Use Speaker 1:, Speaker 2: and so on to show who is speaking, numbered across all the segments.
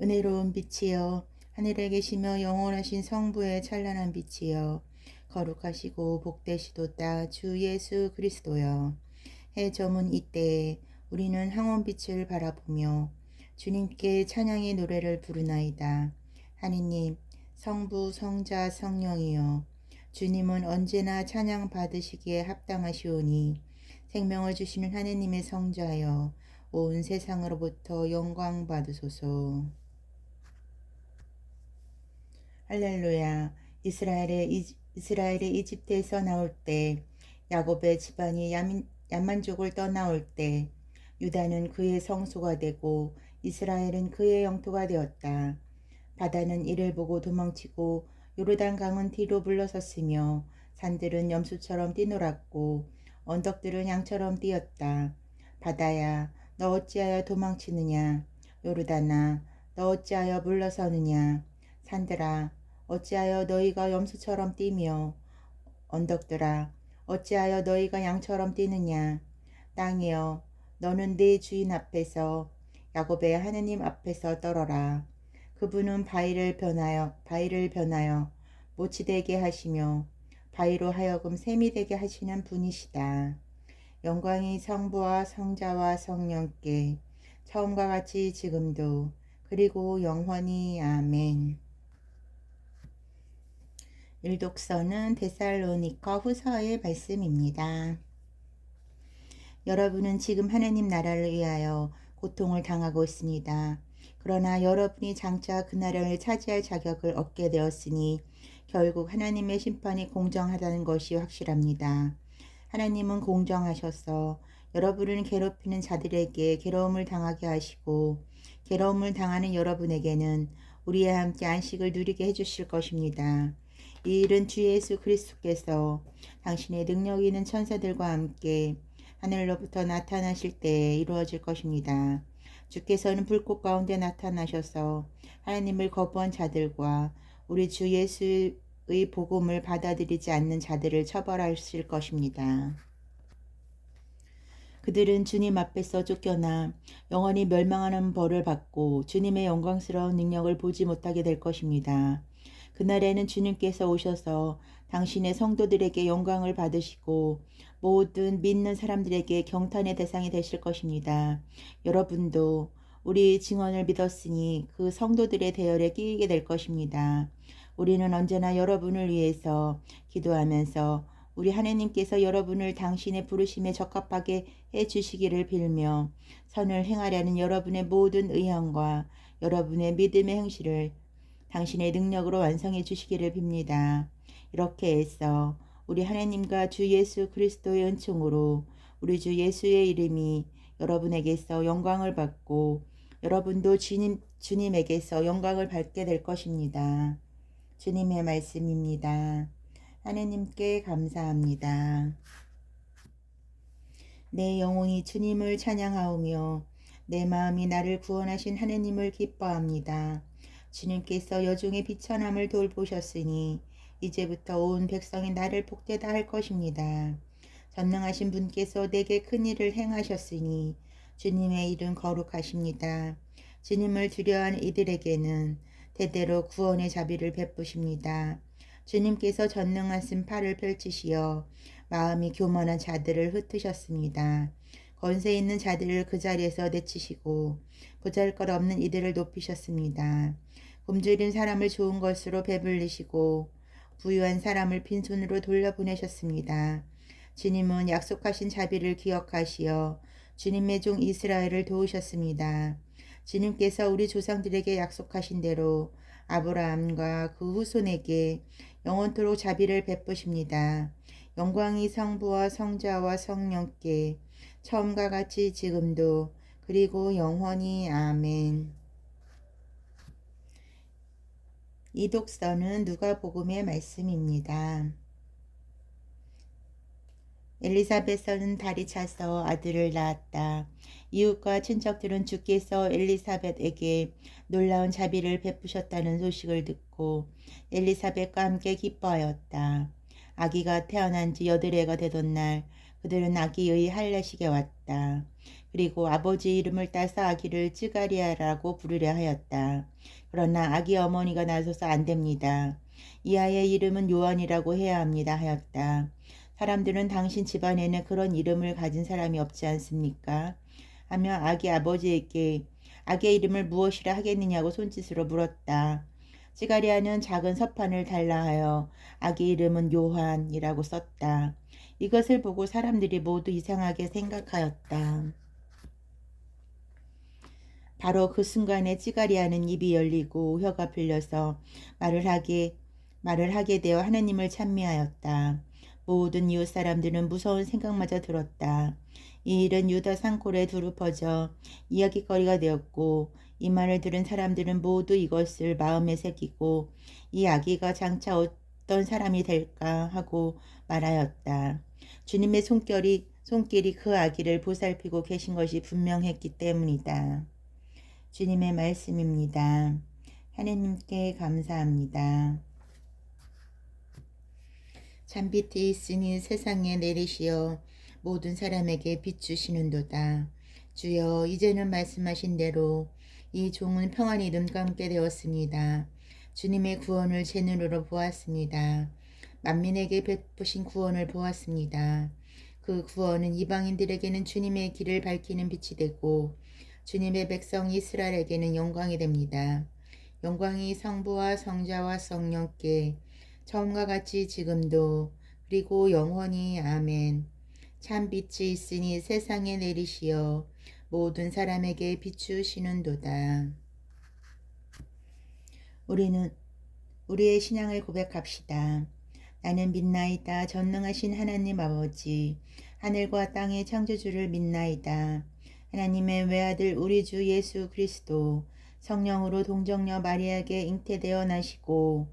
Speaker 1: 은혜로운 빛이여 하늘에 계시며 영원하신 성부의 찬란한 빛이여 거룩하시고 복되시도다 주 예수 그리스도여 해 저문 이때에 우리는 항원빛을 바라보며 주님께 찬양의 노래를 부르나이다 하느님 성부 성자 성령이여 주님은 언제나 찬양 받으시기에 합당하시오니 생명을 주시는 하느님의 성자여 온 세상으로부터 영광 받으소서. 할렐루야. 이스라엘의 이, 이스라엘의 이집트에서 나올 때 야곱의 집안이 야만족을 떠나올 때 유다는 그의 성소가 되고 이스라엘은 그의 영토가 되었다. 바다는 이를 보고 도망치고 요르단 강은 뒤로 물러섰으며 산들은 염소처럼 뛰놀았고 언덕들은 양처럼 뛰었다. 바다야 너 어찌하여 도망치느냐 요르단아 너 어찌하여 물러서느냐 산들아 어찌하여 너희가 염소처럼 뛰며 언덕들아 어찌하여 너희가 양처럼 뛰느냐? 땅이여 너는 네 주인 앞에서 야곱의 하느님 앞에서 떨어라. 그분은 바위를 변하여 바위를 변하여 못이 되게 하시며 바위로 하여금 샘이 되게 하시는 분이시다. 영광이 성부와 성자와 성령께 처음과 같이 지금도 그리고 영원히 아멘. 일독서는 데살로니커 후서의 말씀입니다. 여러분은 지금 하나님 나라를 위하여 고통을 당하고 있습니다. 그러나 여러분이 장차 그 나라를 차지할 자격을 얻게 되었으니 결국 하나님의 심판이 공정하다는 것이 확실합니다. 하나님은 공정하셔서 여러분을 괴롭히는 자들에게 괴로움을 당하게 하시고 괴로움을 당하는 여러분에게는 우리와 함께 안식을 누리게 해주실 것입니다. 이 일은 주 예수 그리스도께서 당신의 능력 있는 천사들과 함께 하늘로부터 나타나실 때 이루어질 것입니다. 주께서는 불꽃 가운데 나타나셔서 하나님을 거부한 자들과 우리 주 예수의 복음을 받아들이지 않는 자들을 처벌하실 것입니다. 그들은 주님 앞에서 쫓겨나 영원히 멸망하는 벌을 받고 주님의 영광스러운 능력을 보지 못하게 될 것입니다. 그날에는 주님께서 오셔서 당신의 성도들에게 영광을 받으시고 모든 믿는 사람들에게 경탄의 대상이 되실 것입니다. 여러분도 우리 증언을 믿었으니 그 성도들의 대열에 끼게 될 것입니다. 우리는 언제나 여러분을 위해서 기도하면서 우리 하나님께서 여러분을 당신의 부르심에 적합하게 해 주시기를 빌며 선을 행하려는 여러분의 모든 의향과 여러분의 믿음의 행실을 당신의 능력으로 완성해 주시기를 빕니다. 이렇게 해서 우리 하나님과 주 예수 그리스도의 은총으로 우리 주 예수의 이름이 여러분에게서 영광을 받고 여러분도 주님, 주님에게서 영광을 받게 될 것입니다. 주님의 말씀입니다. 하나님께 감사합니다. 내 영혼이 주님을 찬양하오며 내 마음이 나를 구원하신 하나님을 기뻐합니다. 주님께서 여중의 비천함을 돌보셨으니 이제부터 온 백성이 나를 복되다 할 것입니다. 전능하신 분께서 내게 큰 일을 행하셨으니 주님의 이름 거룩하십니다. 주님을 두려워하는 이들에게는 대대로 구원의 자비를 베푸십니다. 주님께서 전능하신 팔을 펼치시어 마음이 교만한 자들을 흩으셨습니다. 권세 있는 자들을 그 자리에서 내치시고 보잘것없는 이들을 높이셨습니다. 굶주린 사람을 좋은 것으로 배불리시고 부유한 사람을 빈손으로 돌려보내셨습니다. 주님은 약속하신 자비를 기억하시어 주님의 종 이스라엘을 도우셨습니다. 주님께서 우리 조상들에게 약속하신 대로 아브라함과 그 후손에게 영원토록 자비를 베푸십니다. 영광이 성부와 성자와 성령께 처음과 같이 지금도 그리고 영원히 아멘. 이 독서는 누가복음의 말씀입니다. 엘리사벳은 달이 차서 아들을 낳았다. 이웃과 친척들은 주께서 엘리사벳에게 놀라운 자비를 베푸셨다는 소식을 듣고 엘리사벳과 함께 기뻐하였다. 아기가 태어난 지 여드레가 되던 날 그들은 아기의 할례식에 왔다. 그리고 아버지 이름을 따서 아기를 쯔가리아라고 부르려 하였다. 그러나 아기 어머니가 나서서 안 됩니다. 이 아이의 이름은 요한이라고 해야 합니다 하였다. 사람들은 당신 집안에는 그런 이름을 가진 사람이 없지 않습니까? 하며 아기 아버지에게 아기의 이름을 무엇이라 하겠느냐고 손짓으로 물었다. 시가리아는 작은 서판을 달라 하여 아기 이름은 요한이라고 썼다. 이것을 보고 사람들이 모두 이상하게 생각하였다. 바로 그 순간에 찌가리아는 입이 열리고 혀가 풀려서 말을 하게 말을 하게 되어 하나님을 찬미하였다. 모든 이웃 사람들은 무서운 생각마저 들었다. 이 일은 유다 산골에 두루 퍼져 이야기거리가 되었고 이 말을 들은 사람들은 모두 이것을 마음에 새기고 이 아기가 장차 어떤 사람이 될까 하고 말하였다. 주님의 손길이 손길이 그 아기를 보살피고 계신 것이 분명했기 때문이다. 주님의 말씀입니다. 하나님께 감사합니다. 참빛이 있으니 세상에 내리시어 모든 사람에게 비추시는도다. 주여 이제는 말씀하신 대로 이 종은 평안히 눈 감게 되었습니다. 주님의 구원을 제 눈으로 보았습니다. 만민에게 베푸신 구원을 보았습니다. 그 구원은 이방인들에게는 주님의 길을 밝히는 빛이 되고 주님의 백성 이스라엘에게는 영광이 됩니다. 영광이 성부와 성자와 성령께 처음과 같이 지금도 그리고 영원히 아멘. 참 빛이 있으니 세상에 내리시어 모든 사람에게 비추시는도다. 우리는 우리의 신앙을 고백합시다. 나는 믿나이다. 전능하신 하나님 아버지, 하늘과 땅의 창조주를 믿나이다. 하나님의 외아들 우리 주 예수 그리스도 성령으로 동정녀 마리아에게 잉태되어 나시고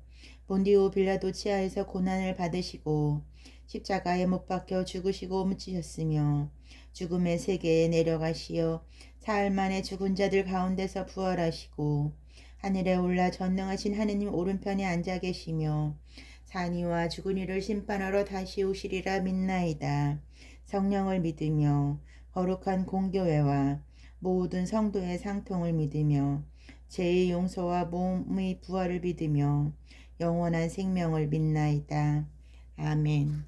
Speaker 1: 본디오 빌라도 치하에서 고난을 받으시고 십자가에 못 박혀 죽으시고 묻히셨으며 죽음의 세계에 내려가시어 사흘 만에 죽은 자들 가운데서 부활하시고 하늘에 올라 전능하신 하느님 오른편에 앉아 계시며 산이와 죽은 이를 심판하러 다시 오시리라 믿나이다. 성령을 믿으며 거룩한 공교회와 모든 성도의 상통을 믿으며 죄의 용서와 몸의 부활을 믿으며 영원한 생명을 믿나이다. 아멘.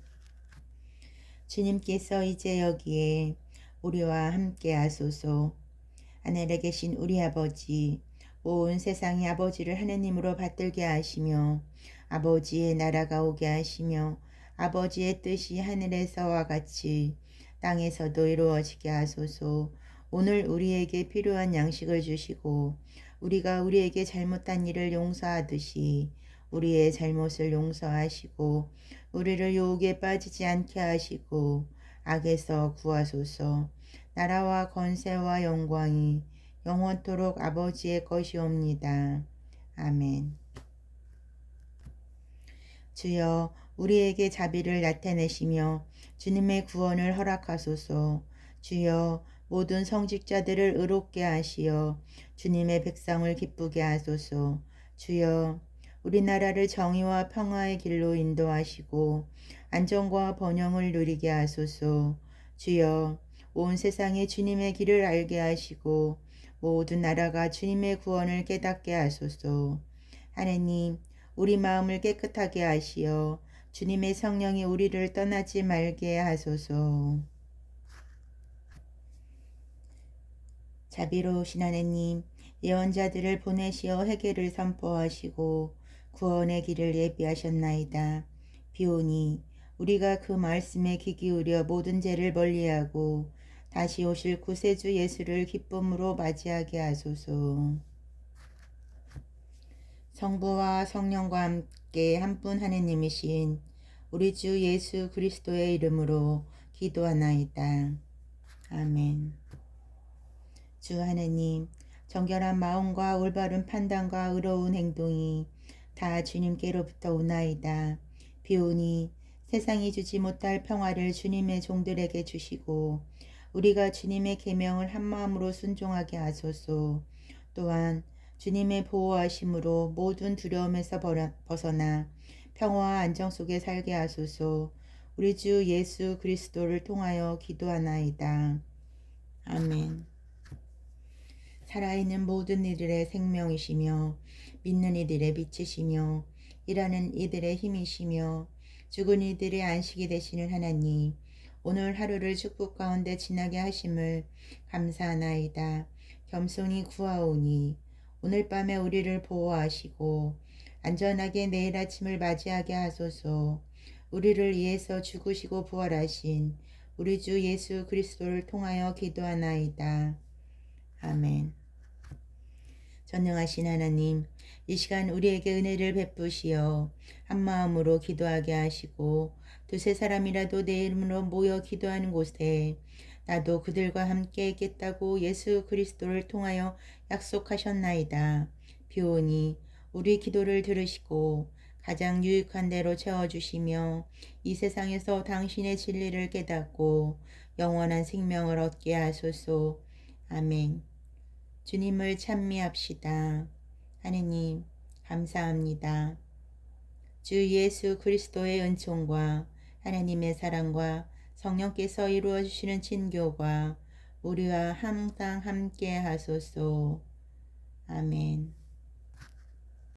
Speaker 1: 주님께서 이제 여기에 우리와 함께 하소서. 하늘에 계신 우리 아버지, 온 세상의 아버지를 하느님으로 받들게 하시며 아버지의 나라가 오게 하시며 아버지의 뜻이 하늘에서와 같이 땅에서도 이루어지게 하소서. 오늘 우리에게 필요한 양식을 주시고 우리가 우리에게 잘못한 일을 용서하듯이 우리의 잘못을 용서하시고 우리를 유혹에 빠지지 않게 하시고 악에서 구하소서. 나라와 건세와 영광이 영원토록 아버지의 것이옵니다. 아멘. 주여 우리에게 자비를 나타내시며 주님의 구원을 허락하소서. 주여 모든 성직자들을 의롭게 하시어 주님의 백성을 기쁘게 하소서. 주여 우리나라를 정의와 평화의 길로 인도하시고 안정과 번영을 누리게 하소서. 주여 온 세상에 주님의 길을 알게 하시고 모든 나라가 주님의 구원을 깨닫게 하소서. 하나님 우리 마음을 깨끗하게 하시어 주님의 성령이 우리를 떠나지 말게 하소서. 자비로우신 하나님 예언자들을 보내시어 회개를 선포하시고 구원의 길을 예비하셨나이다. 비오니 우리가 그 말씀에 귀 기울여 모든 죄를 멀리하고 다시 오실 구세주 예수를 기쁨으로 맞이하게 하소서. 성부와 성령과 함께 한 분 하느님이신 우리 주 예수 그리스도의 이름으로 기도하나이다. 아멘. 주 하느님, 정결한 마음과 올바른 판단과 의로운 행동이 다 주님께로부터 오나이다. 비오니 세상이 주지 못할 평화를 주님의 종들에게 주시고 우리가 주님의 계명을 한 마음으로 순종하게 하소서. 또한 주님의 보호하심으로 모든 두려움에서 벗어나 평화와 안정 속에 살게 하소서. 우리 주 예수 그리스도를 통하여 기도하나이다. 아멘. 살아있는 모든 이들의 생명이시며 믿는 이들의 빛이시며 일하는 이들의 힘이시며 죽은 이들의 안식이 되시는 하나님 오늘 하루를 축복 가운데 지나게 하심을 감사하나이다. 겸손히 구하오니 오늘 밤에 우리를 보호하시고 안전하게 내일 아침을 맞이하게 하소서. 우리를 위해서 죽으시고 부활하신 우리 주 예수 그리스도를 통하여 기도하나이다. 아멘. 전능하신 하나님, 이 시간 우리에게 은혜를 베푸시어 한 마음으로 기도하게 하시고 두세 사람이라도 내 이름으로 모여 기도하는 곳에 나도 그들과 함께 있겠다고 예수 그리스도를 통하여 약속하셨나이다. 비오니 우리 기도를 들으시고 가장 유익한 대로 채워주시며 이 세상에서 당신의 진리를 깨닫고 영원한 생명을 얻게 하소서. 아멘. 주님을 찬미합시다. 하느님, 감사합니다. 주 예수 그리스도의 은총과 하나님의 사랑과 성령께서 이루어 주시는 친교가 우리와 항상 함께 하소서. 아멘.